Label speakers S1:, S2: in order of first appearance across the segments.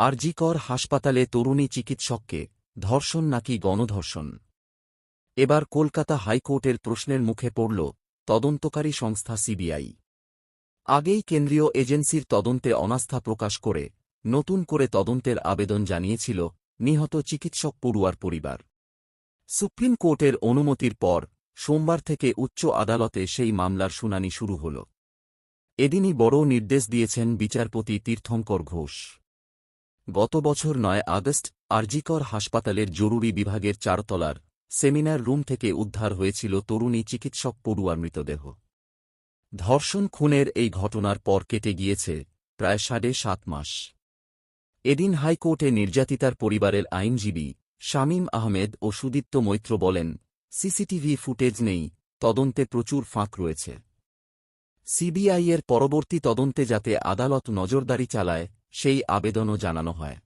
S1: আরজিকর হাসপাতালে তরুণী চিকিৎসককে ধর্ষণ নাকি গণধর্ষণ? এবার কলকাতা হাইকোর্টের প্রশ্নের মুখে পড়ল তদন্তকারী সংস্থা সিবিআই। আগেই কেন্দ্রীয় এজেন্সির তদন্তে অনাস্থা প্রকাশ করে নতুন করে তদন্তের আবেদন জানিয়েছিল নিহত চিকিৎসক পড়ুয়ার পরিবার। সুপ্রিম কোর্টের অনুমতির পর সোমবার থেকে উচ্চ আদালতে সেই মামলার শুনানি শুরু হল। এদিনই বড় নির্দেশ দিয়েছেন বিচারপতি তীর্থঙ্কর ঘোষ। গত বছর নয় আগস্ট আরজিকর হাসপাতালের জরুরি বিভাগের চারতলার সেমিনার রুম থেকে উদ্ধার হয়েছিল তরুণী চিকিৎসক পড়ুয়ার মৃতদেহ। ধর্ষণ খুনের এই ঘটনার পর কেটে গিয়েছে প্রায় সাড়ে সাত মাস। এদিন হাইকোর্টে নির্যাতিতার পরিবারের আইনজীবী শামীম আহমেদ ও সুদীপ্ত মৈত্র বলেন, সিসিটিভি ফুটেজ নেই, তদন্তে প্রচুর ফাঁক রয়েছে। সিবিআইয়ের পরবর্তী তদন্তে যাতে আদালত নজরদারি চালায় সেই আবেদনও জানানো হয়।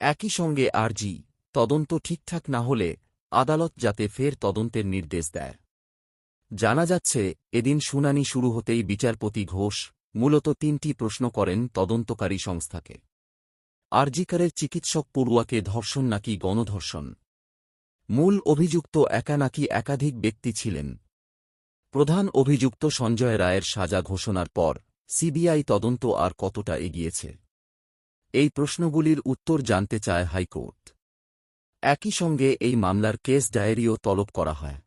S1: একই সঙ্গে আরজি, তদন্ত ঠিকঠাক না হলে আদালত যাতে ফের তদন্তের নির্দেশ দেয়। জানা যাচ্ছে, এদিন শুনানি শুরু হতেই বিচারপতি ঘোষ মূলত তিনটি প্রশ্ন করেন তদন্তকারী সংস্থাকে। আরজিকারের চিকিৎসক পড়ুয়াকে ধর্ষণ নাকি গণধর্ষণ? মূল অভিযুক্ত একা নাকি একাধিক ব্যক্তি ছিলেন? প্রধান অভিযুক্ত সঞ্জয় রায়ের সাজা ঘোষণার পর সিবিআই তদন্ত আর কতটা এগিয়েছে? এই প্রশ্নগুলির উত্তর জানতে চায় হাইকোর্ট। একই সঙ্গে এই মামলার কেস ডায়েরিও তলব করা হয়।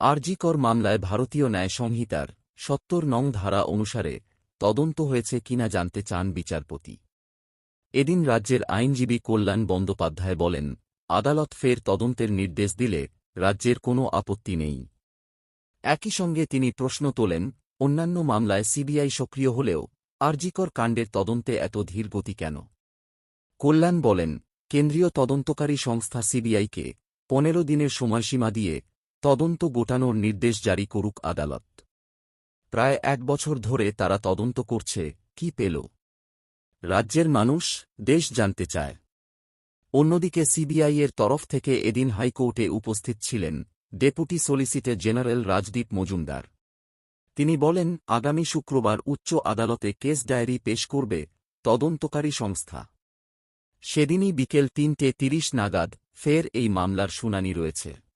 S1: আরজিকর মামলায় ভারতীয় ন্যায় সংহিতার সত্তর নং ধারা অনুসারে তদন্ত হয়েছে কিনা জানতে চান বিচারপতি। এদিন রাজ্যের আইনজীবী কল্যাণ বন্দ্যোপাধ্যায় বলেন, আদালত ফের তদন্তের নির্দেশ দিলে রাজ্যের কোনো আপত্তি নেই। একই সঙ্গে তিনি প্রশ্ন তোলেন, অন্যান্য মামলায় সিবিআই সক্রিয় হলেও আরজিকর কাণ্ডের তদন্তে এত ধীর গতি কেন? কল্যাণ বলেন, কেন্দ্রীয় তদন্তকারী সংস্থা সিবিআইকে পনেরো দিনের সময়সীমা দিয়ে তদন্ত গোটানোর নির্দেশ জারি করুক আদালত। প্রায় এক বছর ধরে তারা তদন্ত করছে, কি পেল? রাজ্যের মানুষ, দেশ জানতে চায়। অন্যদিকে সিবিআইয়ের তরফ থেকে এদিন হাইকোর্টে উপস্থিত ছিলেন deputy solicitor general Rajdeep Majumdar. তিনি বলেন, আগামী শুক্রবার উচ্চ আদালতে কেস ডায়েরি পেশ করবে তদন্তকারী সংস্থা। সেদিনই বিকেল তিনটে তিরিশ নাগাদ ফের এই মামলার শুনানি রয়েছে।